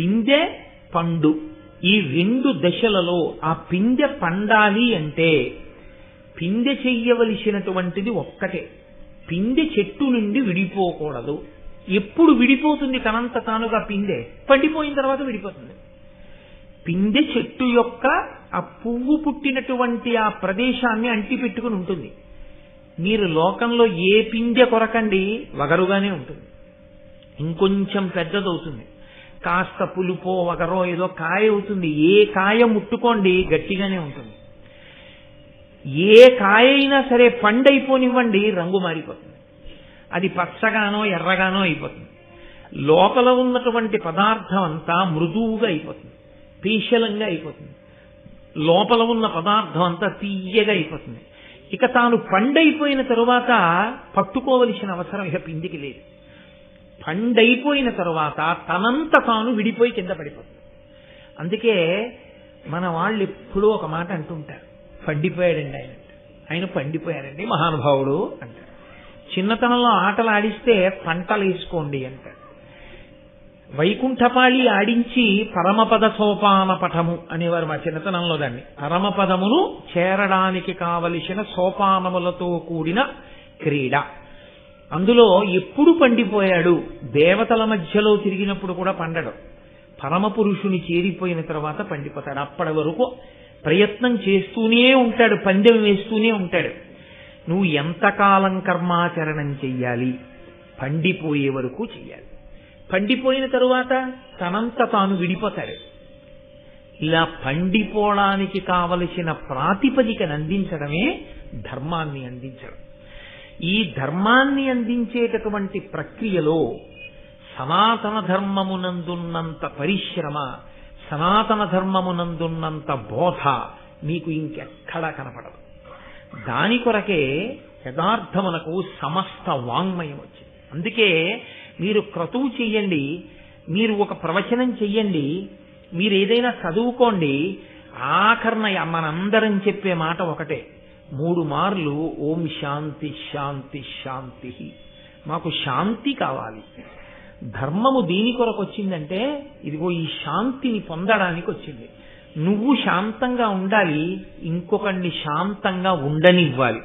పిందె పండు. ఈ రెండు దశలలో ఆ పిందె పండాలి అంటే పిందె చెయ్యవలసినటువంటిది ఒక్కటే. పిందె చెట్టు నుండి విడిపోకూడదు. ఎప్పుడు విడిపోతుంది తనంత తానుగా పిందె పండిపోయిన తర్వాత విడిపోతుంది. పిందె చెట్టు యొక్క ఆ పువ్వు పుట్టినటువంటి ఆ ప్రదేశాన్ని అంటి పెట్టుకుని ఉంటుంది. మీరు లోకంలో ఏ పిందె కొరకండి వగరుగానే ఉంటుంది. ఇంకొంచెం పెద్దదవుతుంది. కాస్త పులుపో ఒకరో ఏదో కాయ అవుతుంది. ఏ కాయ ముట్టుకోండి గట్టిగానే ఉంటుంది. ఏ కాయ అయినా సరే పండైపోనివ్వండి రంగు మారిపోతుంది. అది పచ్చగానో ఎర్రగానో అయిపోతుంది. లోపల ఉన్నటువంటి పదార్థం అంతా మృదువుగా అయిపోతుంది. పీశలంగా అయిపోతుంది. లోపల ఉన్న పదార్థం అంతా తీయగా అయిపోతుంది. ఇక తాను పండైపోయిన తరువాత పట్టుకోవలసిన అవసరం ఇక పిండికి లేదు. పండైపోయిన తరువాత తనంత తాను విడిపోయి కింద పడిపోతుంది. అందుకే మన వాళ్ళు ఎప్పుడూ ఒక మాట అంటుంటారు. పండిపోయాడండి ఆయన ఆయన పండిపోయారండి మహానుభావుడు అంటారు. చిన్నతనంలో ఆటలు ఆడిస్తే పంటలు వేసుకోండి అంటారు. వైకుంఠపాళి ఆడించి పరమపద సోపాన పటము అనేవారు మా చిన్నతనంలో దాన్ని. పరమపదమును చేరడానికి కావలసిన సోపానములతో కూడిన క్రీడ. అందులో ఎప్పుడు పండిపోయాడు? దేవతల మధ్యలో తిరిగినప్పుడు కూడా పండడు. పరమ పురుషుని చేరిపోయిన తర్వాత పండిపోతాడు. అప్పటి వరకు ప్రయత్నం చేస్తూనే ఉంటాడు పందెం వేస్తూనే ఉంటాడు. నువ్వు ఎంతకాలం కర్మాచరణం చెయ్యాలి? పండిపోయే వరకు చెయ్యాలి. పండిపోయిన తరువాత తనంత తాను విడిపోతాడు. ఇలా పండిపోవడానికి కావలసిన ప్రాతిపదికను అందించడమే ధర్మాన్ని అందించడం. ఈ ధర్మాన్ని అందించేటటువంటి ప్రక్రియలో సనాతన ధర్మమునందున్నంత పరిశ్రమ సనాతన ధర్మమునందున్నంత బోధ మీకు ఇంకెక్కడా కనపడదు. దాని కొరకే యథార్థమునకు సమస్త వాంగ్మయం వచ్చింది. అందుకే మీరు క్రతువు చెయ్యండి మీరు ఒక ప్రవచనం చెయ్యండి మీరు ఏదైనా చదువుకోండి ఆఖరణ మనందరం చెప్పే మాట ఒకటే. మూడు మార్లు ఓం శాంతి శాంతి శాంతి. మాకు శాంతి కావాలి. ధర్మము దీని కొరకు వచ్చిందంటే ఇదిగో ఈ శాంతిని పొందడానికి వచ్చింది. నువ్వు శాంతంగా ఉండాలి ఇంకొకరిని శాంతంగా ఉండనివ్వాలి.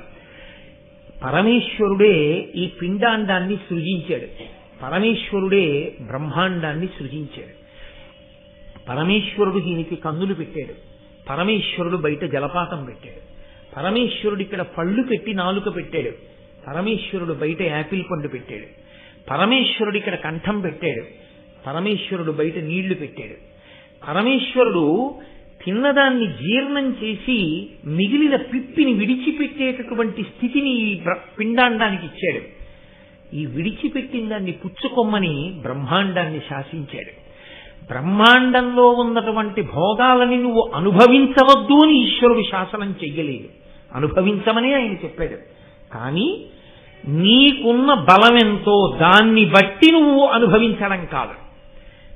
పరమేశ్వరుడే ఈ పిండాండాన్ని సృజించాడు. పరమేశ్వరుడే బ్రహ్మాండాన్ని సృజించాడు. పరమేశ్వరుడు దీనికి కన్నులు పెట్టాడు. పరమేశ్వరుడు బయట జలపాతం పెట్టాడు. పరమేశ్వరుడు ఇక్కడ పళ్ళు పెట్టి నాలుక పెట్టాడు. పరమేశ్వరుడు బయట యాపిల్ పండు పెట్టాడు. పరమేశ్వరుడు ఇక్కడ కంఠం పెట్టాడు. పరమేశ్వరుడు బయట నీళ్ళు పెట్టాడు. పరమేశ్వరుడు తిన్నదాన్ని జీర్ణం చేసి మిగిలిన పిప్పిని విడిచిపెట్టేటటువంటి స్థితిని ఈ పిండాండానికి ఇచ్చాడు. ఈ విడిచిపెట్టిన దాన్ని పుచ్చుకొమ్మని బ్రహ్మాండాన్ని శాసించాడు. బ్రహ్మాండంలో ఉన్నటువంటి భోగాలని నువ్వు అనుభవించవద్దు అని ఈశ్వరుడు శాసనం చెయ్యలేదు. అనుభవించమని ఆయన చెప్పాడు. కానీ నీకున్న బలమెంతో దాన్ని బట్టి నువ్వు అనుభవించడం కాదు.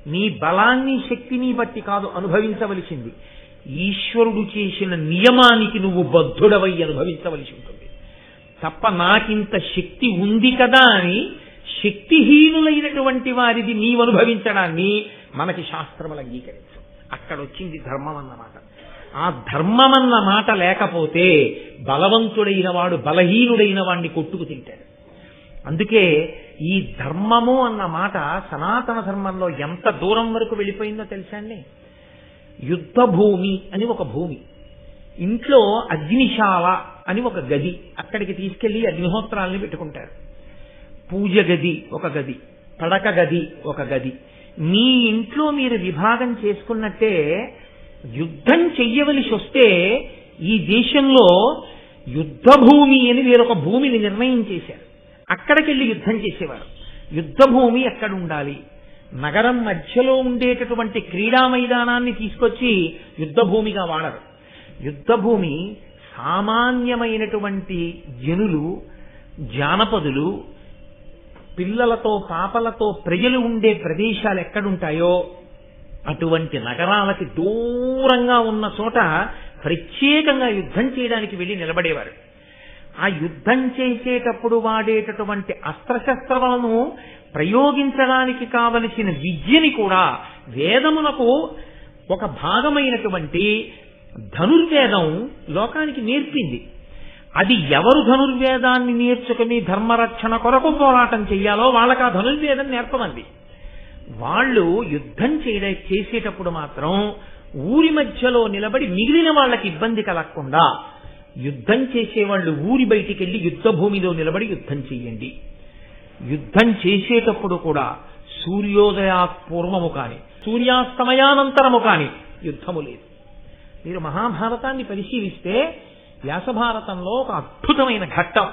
నీ బలాన్ని శక్తిని బట్టి కాదు అనుభవించవలసింది. ఈశ్వరుడు చేసిన నియమానికి నువ్వు బద్ధుడవై అనుభవించవలసి ఉంటుంది. తప్ప నాకింత శక్తి ఉంది కదా అని శక్తిహీనులైనటువంటి వారిది నీవు అనుభవించడాన్ని మనకి శాస్త్రములు అంగీకరించు అక్కడ వచ్చింది ధర్మం అన్నమాట. ఆ ధర్మం అన్న మాట లేకపోతే బలవంతుడైన వాడు బలహీనుడైన వాణ్ణి కొట్టుకు తింటాడు. అందుకే ఈ ధర్మము అన్న మాట సనాతన ధర్మంలో ఎంత దూరం వరకు వెళ్ళిపోయిందో తెలుసా అండి? యుద్ధ భూమి అని ఒక భూమి ఇంట్లో అగ్నిశాల అని ఒక గది అక్కడికి తీసుకెళ్ళి అగ్నిహోత్రాలని పెట్టుకుంటారు. పూజ గది ఒక గది పడక గది ఒక గది. మీ ఇంట్లో మీరు విభాగం చేసుకున్నట్టే యుద్ధం చెయ్యవలసి వస్తే ఈ దేశంలో యుద్ధ భూమి అని వేరొక భూమిని నిర్ణయం చేశారు. అక్కడికెళ్ళి యుద్ధం చేసేవారు. యుద్ధ భూమి ఎక్కడ ఉండాలి నగరం మధ్యలో ఉండేటటువంటి క్రీడా మైదానాన్ని తీసుకొచ్చి యుద్ధ భూమిగా వాడరు. యుద్ధ భూమి సామాన్యమైనటువంటి జనులు జానపదులు పిల్లలతో పాపలతో ప్రజలు ఉండే ప్రదేశాలు ఎక్కడుంటాయో అటువంటి నగరాలకి దూరంగా ఉన్న చోట ప్రత్యేకంగా యుద్ధం చేయడానికి వెళ్ళి నిలబడేవారు. ఆ యుద్ధం చేసేటప్పుడు వాడేటటువంటి అస్త్రశస్త్రాలను ప్రయోగించడానికి కావలసిన విద్యని కూడా వేదమునకు ఒక భాగమైనటువంటి ధనుర్వేదం లోకానికి నేర్పింది. అది ఎవరు ధనుర్వేదాన్ని నేర్చుకుని ధర్మరక్షణ కొరకు పోరాటం చెయ్యాలో వాళ్ళకి ఆ ధనుర్వేదం నేర్పమంది. వాళ్ళు యుద్ధం చేయడం చేసేటప్పుడు మాత్రం ఊరి మధ్యలో నిలబడి మిగిలిన వాళ్ళకి ఇబ్బంది కలగకుండా యుద్ధం చేసేవాళ్ళు ఊరి బయటికి వెళ్ళి యుద్ధ భూమిలో నిలబడి యుద్ధం చేయండి. యుద్ధం చేసేటప్పుడు కూడా సూర్యోదయా పూర్వము కాని సూర్యాస్తమయానంతరము కాని యుద్ధము లేదు. మీరు మహాభారతాన్ని పరిశీలిస్తే వ్యాసభారతంలో ఒక అద్భుతమైన ఘట్టం.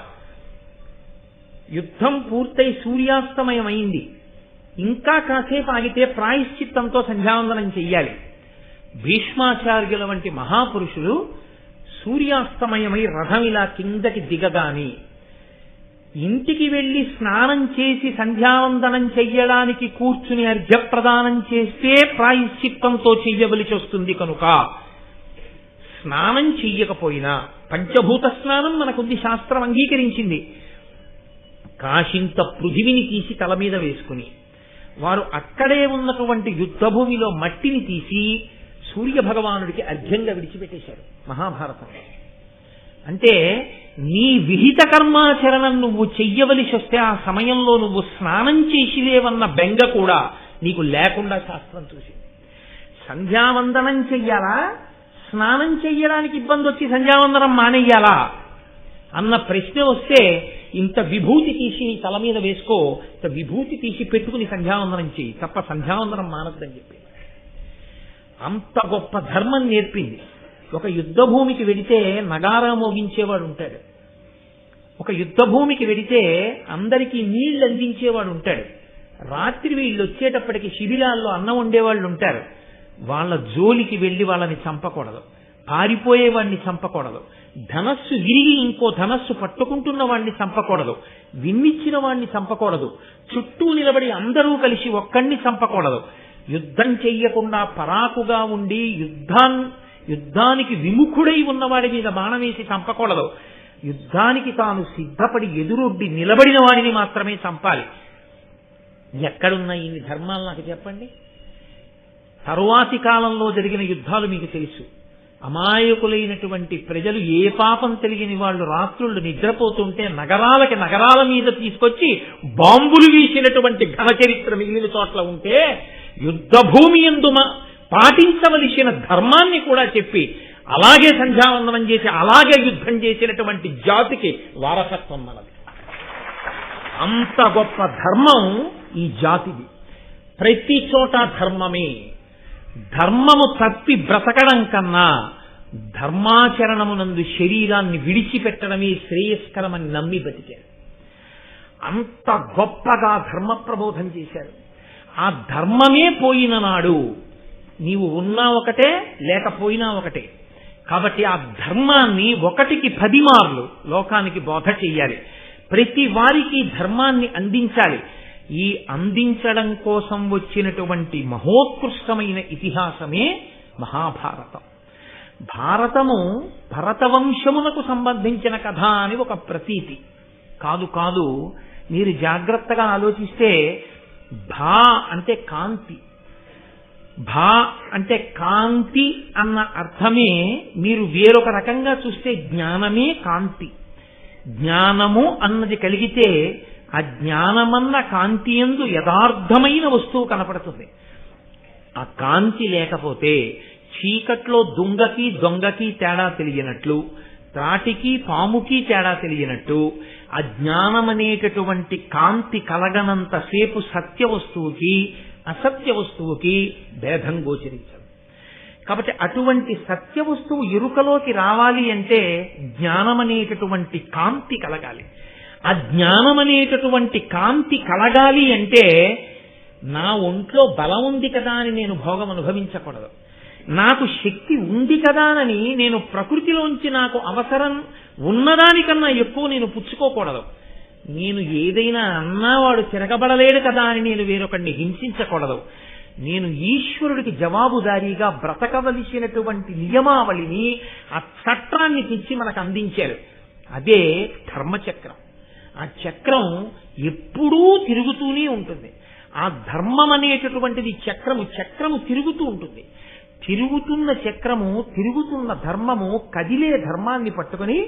యుద్ధం పూర్తయి సూర్యాస్తమయం అయింది ఇంకా కాసేపు ఆగితే ప్రాయశ్చిత్తంతో సంధ్యావందనం చెయ్యాలి. భీష్మాచార్యుల వంటి మహాపురుషులు సూర్యాస్తమయమై రథం ఇలా కిందకి దిగగాని ఇంటికి వెళ్ళి స్నానం చేసి సంధ్యావందనం చెయ్యడానికి కూర్చుని అర్ఘ్యప్రదానం చేస్తే ప్రాయశ్చిత్తంతో చెయ్యవలసి వస్తుంది కనుక స్నానం చెయ్యకపోయినా పంచభూత స్నానం మనకుంది శాస్త్రం అంగీకరించింది. కాశింత పృథివిని తీసి తల మీద వేసుకుని వారు అక్కడే ఉన్నటువంటి యుద్ధభూమిలో మట్టిని తీసి సూర్య భగవానుడికి అర్ఘ్యంగా విడిచిపెట్టేశారు మహాభారతం. అంటే నీ విహిత కర్మాచరణం నువ్వు చెయ్యవలసి వస్తే ఆ సమయంలో నువ్వు స్నానం చేసిలేవన్న బెంగ కూడా నీకు లేకుండా శాస్త్రం చూసింది. సంధ్యావందనం చెయ్యాలా? స్నానం చెయ్యడానికి ఇబ్బంది వచ్చి సంధ్యావందనం మానేయాలా? అన్న ప్రశ్న వస్తే ఇంత విభూతి తీసి నీ తల మీద వేసుకో ఇంత విభూతి తీసి పెట్టుకుని సంధ్యావందనం చేయి తప్ప సంధ్యావందనం మానద్దని చెప్పి. అంత గొప్ప ధర్మం నేర్పింది. ఒక యుద్ధ భూమికి వెడితే నగారా మోగించేవాడు ఉంటాడు. ఒక యుద్ధ భూమికి వెడితే అందరికీ నీళ్ళు అందించేవాడు ఉంటాడు. రాత్రి వీళ్ళు వచ్చేటప్పటికి శిబిరాల్లో అన్నం వండేవాళ్ళు ఉంటారు. వాళ్ళ జోలికి వెళ్ళి వాళ్ళని చంపకూడదు. పారిపోయే వాడిని చంపకూడదు. ధనస్సు విరిగి ఇంకో ధనస్సు పట్టుకుంటున్న వాణ్ణి చంపకూడదు. విన్నిచ్చిన వాణ్ణి చంపకూడదు. చుట్టూ నిలబడి అందరూ కలిసి ఒక్కడిని చంపకూడదు. యుద్ధం చెయ్యకుండా పరాకుగా ఉండి యుద్ధాన్ యుద్ధానికి విముఖుడై ఉన్నవాడి మీద బాణమేసి చంపకూడదు. యుద్ధానికి తాను సిద్ధపడి ఎదురొడ్డి నిలబడిన వాడిని మాత్రమే చంపాలి. ఎక్కడున్న ఇన్ని ధర్మాలు నాకు చెప్పండి? తరువాతి కాలంలో జరిగిన యుద్ధాలు మీకు తెలుసు. అమాయకులైనటువంటి ప్రజలు ఏ పాపం తెలియని వాళ్ళు రాత్రుళ్ళు నిద్రపోతుంటే నగరాలకి నగరాల మీద తీసుకొచ్చి బాంబులు వీసినటువంటి ఘన చరిత్ర మిగిలిన చోట్ల ఉంటే యుద్ధభూమి ఎందుమ పాటించవలసిన ధర్మాన్ని కూడా చెప్పి అలాగే సంధ్యావందనం చేసి అలాగే యుద్ధం చేసినటువంటి జాతికి వారసత్వం మనది. అంత గొప్ప ధర్మం ఈ జాతిది. ప్రతి చోట ధర్మమే. ధర్మము తప్పి బ్రతకడం కన్నా ధర్మాచరణమునందు శరీరాన్ని విడిచిపెట్టడమే శ్రేయస్కరమని నమ్మి బతికారు. అంత గొప్పగా ధర్మ ప్రబోధం చేశారు. ఆ ధర్మమే పోయిన నాడు నీవు ఉన్నా ఒకటే లేకపోయినా ఒకటే. కాబట్టి ఆ ధర్మాన్ని ఒకటికి పది మార్లు లోకానికి బోధ చెయ్యాలి. ప్రతి వారికి ధర్మాన్ని అందించాలి. ఈ అందించడం కోసం వచ్చినటువంటి మహోత్కృష్టమైన ఇతిహాసమే మహాభారతం. భారతము భరతవంశమునకు సంబంధించిన కథ అని ఒక ప్రతీతి. కాదు కాదు మీరు జాగ్రత్తగా ఆలోచిస్తే భా అంటే కాంతి. భా అంటే కాంతి అన్న అర్థమే మీరు వేరొక రకంగా చూస్తే జ్ఞానమే కాంతి. జ్ఞానము అన్నది కలిగితే ఆ జ్ఞానమన్న కాంతి ఎందు యథార్థమైన వస్తువు కనపడుతుంది. ఆ కాంతి లేకపోతే చీకట్లో దుంగకి దొంగకి తేడా తెలియనట్లు త్రాటికి పాముకి తేడా తెలియనట్టు అజ్ఞానమనేటటువంటి కాంతి కలగనంతసేపు సత్య వస్తువుకి అసత్య వస్తువుకి భేదం గోచరించదు. కాబట్టి అటువంటి సత్య వస్తువు ఎరుకలోకి రావాలి అంటే జ్ఞానం అనేటటువంటి కాంతి కలగాలి. ఆ జ్ఞానం అనేటటువంటి కాంతి కలగాలి అంటే నా ఒంట్లో బలం ఉంది కదా అని నేను భోగం అనుభవించకూడదు. నాకు శక్తి ఉంది కదానని నేను ప్రకృతిలోంచి నాకు అవసరం ఉన్నదానికన్నా ఎక్కువ నేను పుచ్చుకోకూడదు. నేను ఏదైనా అన్నా వాడు తిరగబడలేడు కదా అని నేను వేరొకడిని హింసించకూడదు. నేను ఈశ్వరుడికి జవాబుదారీగా బ్రతకవలసినటువంటి నియమావళిని ఆ చట్టాన్ని తెచ్చి మనకు అందించారు. అదే ధర్మచక్రం. ఆ చక్రం ఎప్పుడూ తిరుగుతూనే ఉంటుంది. ఆ ధర్మం అనేటటువంటిది చక్రము చక్రము తిరుగుతూ ఉంటుంది. తిరుగుతున్న చక్రము తిరుగుతున్న ధర్మము కదిలే ధర్మాన్ని పట్టుకుని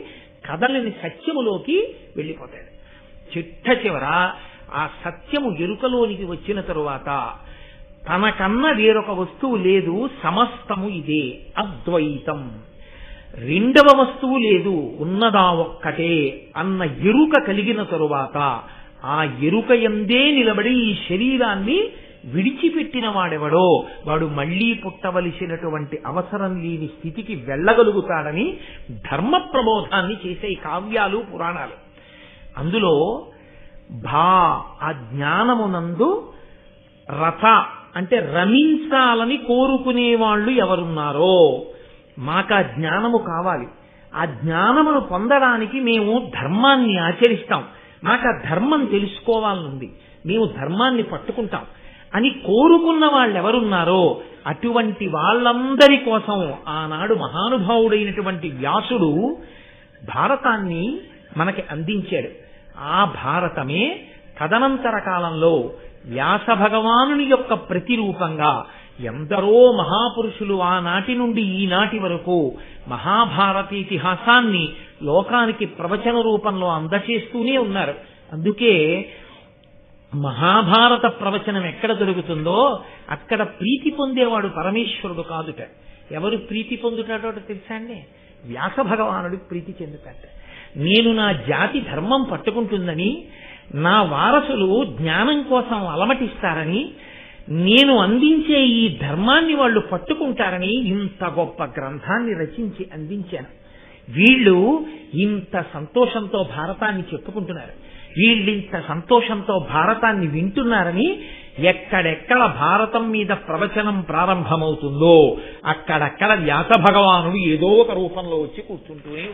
కదలని సత్యములోకి వెళ్ళిపోతాడు చిట్ట చివర ఆ సత్యము ఎరుకలోనికి వచ్చిన తరువాత తనకన్నా వేరొక వస్తువు లేదు సమస్తము ఇదే అద్వైతం. రెండవ వస్తువు లేదు ఉన్నదా ఒక్కటే అన్న ఎరుక కలిగిన తరువాత ఆ ఎరుక ఎందే నిలబడి ఈ శరీరాన్ని విడిచిపెట్టిన వాడెవడో వాడు మళ్ళీ పుట్టవలసినటువంటి అవసరం లేని స్థితికి వెళ్ళగలుగుతాడని ధర్మ ప్రబోధాన్ని చేసే కావ్యాలు పురాణాలు. అందులో భా ఆ జ్ఞానమునందు రథ అంటే రమించాలని కోరుకునే వాళ్ళు ఎవరున్నారో మాకు ఆ జ్ఞానము కావాలి. ఆ జ్ఞానమును పొందడానికి మేము ధర్మాన్ని ఆచరిస్తాం. మాకు ఆ ధర్మం తెలుసుకోవాలనుంది. మేము ధర్మాన్ని పట్టుకుంటాం. అని కోరుకున్న వాళ్ళు ఎవరున్నారో అటువంటి వాళ్ళందరి కోసం ఆనాడు మహానుభావుడైనటువంటి వ్యాసుడు భారతాన్ని మనకి అందించాడు. ఆ భారతమే తదనంతర కాలంలో వ్యాస భగవానుని యొక్క ప్రతిరూపంగా ఎందరో మహాపురుషులు ఆనాటి నుండి ఈనాటి వరకు మహాభారత ఇతిహాసాన్ని లోకానికి ప్రవచన రూపంలో అందచేస్తూనే ఉన్నారు. అందుకే మహాభారత ప్రవచనం ఎక్కడ దొరుకుతుందో అక్కడ ప్రీతి పొందేవాడు పరమేశ్వరుడు కాదుట. ఎవరు ప్రీతి పొందుతాడో తెలుసా అండి? వ్యాస భగవానుడు ప్రీతి చెందుతాట. నేను నా జాతి ధర్మం పట్టుకుంటుందని నా వారసులు జ్ఞానం కోసం అలమటిస్తారని నేను అందించే ఈ ధర్మాన్ని వాళ్ళు పట్టుకుంటారని ఇంత గొప్ప గ్రంథాన్ని రచించి అందించాను. వీళ్ళు ఇంత సంతోషంతో భారతాన్ని చెప్పుకుంటున్నారు. వీళ్ళింత సంతోషంతో భారతాన్ని వింటున్నారని ఎక్కడెక్కడ భారతం మీద ప్రవచనం ప్రారంభమవుతుందో అక్కడక్కడ వ్యాస భగవానుడు ఏదో ఒక రూపంలో వచ్చి కూర్చుంటూనే